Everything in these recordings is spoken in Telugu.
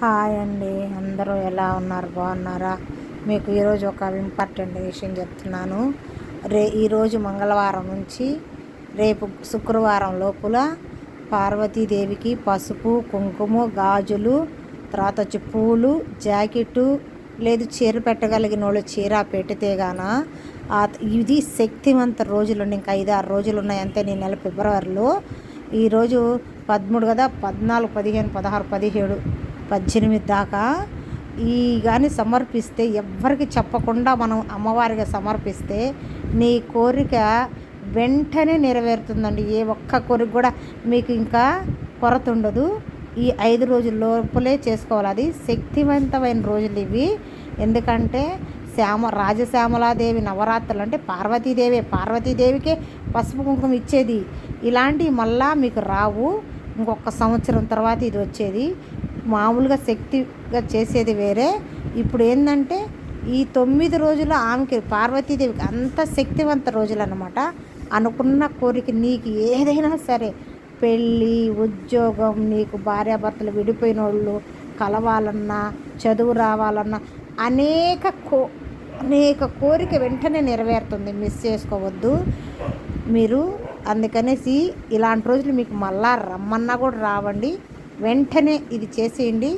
హాయ్ అండి. అందరూ ఎలా ఉన్నారు? బాగున్నారా? మీకు ఈరోజు ఒక ఇంపార్టెంట్ విషయం చెప్తున్నాను. రే ఈరోజు మంగళవారం నుంచి రేపు శుక్రవారం లోపల పార్వతీదేవికి పసుపు కుంకుమ గాజులు తర్వాత వచ్చి పూలు జాకెట్టు లేదు చీర పెట్టగలిగిన వాళ్ళు చీర పెడితే గాన ఇది శక్తివంత రోజులు ఇంకా ఐదు ఆరు రోజులు ఉన్నాయి అంతే నెల ఫిబ్రవరిలో. ఈరోజు పదమూడు కదా? పద్నాలుగు పదిహేను పదహారు పదిహేడు. పద్దెనిమిది దాకా ఈ కానీ సమర్పిస్తే ఎవ్వరికి చెప్పకుండా మనం అమ్మవారిగా సమర్పిస్తే నీ కోరిక వెంటనే నెరవేరుతుందండి. ఏ ఒక్క కోరిక కూడా మీకు ఇంకా కొరత ఉండదు. ఈ ఐదు రోజుల లోపలే చేసుకోవాలి. అది శక్తివంతమైన రోజులు ఇవి. ఎందుకంటే శ్యామ రాజశ్యామలాదేవి నవరాత్రులు అంటే పార్వతీదేవి. పార్వతీదేవికే పసుపు కుంకుమ ఇచ్చేది. ఇలాంటివి మళ్ళా మీకు రావు. ఇంకొక సంవత్సరం తర్వాత ఇది వచ్చేది. మామూలుగా శక్తిగా చేసేది వేరే. ఇప్పుడు ఏంటంటే ఈ తొమ్మిది రోజులు ఆమెకి పార్వతీదేవికి అంత శక్తివంత రోజులు అనమాట అనుకున్న కోరిక నీకు ఏదైనా సరే పెళ్ళి ఉద్యోగం నీకు భార్యాభర్తలు విడిపోయిన వాళ్ళు కలవాలన్నా చదువు రావాలన్నా అనేక కో అనేక కోరిక వెంటనే నెరవేరుతుంది. మిస్ చేసుకోవద్దు. మీరు అందుకనేసి ఇలాంటి రోజులు మీకు మళ్ళా రమ్మన్నా కూడా రావండి. వెంటనే ఇది చేసేయండి.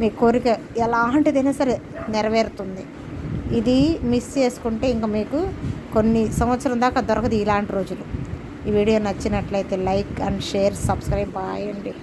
మీ కోరిక ఎలాంటిదైనా సరే నెరవేరుతుంది. ఇది మిస్ చేసుకుంటే ఇంకా మీకు కొన్ని సంవత్సరం దాకా దొరకదు ఇలాంటి రోజులు. ఈ వీడియో నచ్చినట్లయితే like and share subscribe bye అండి.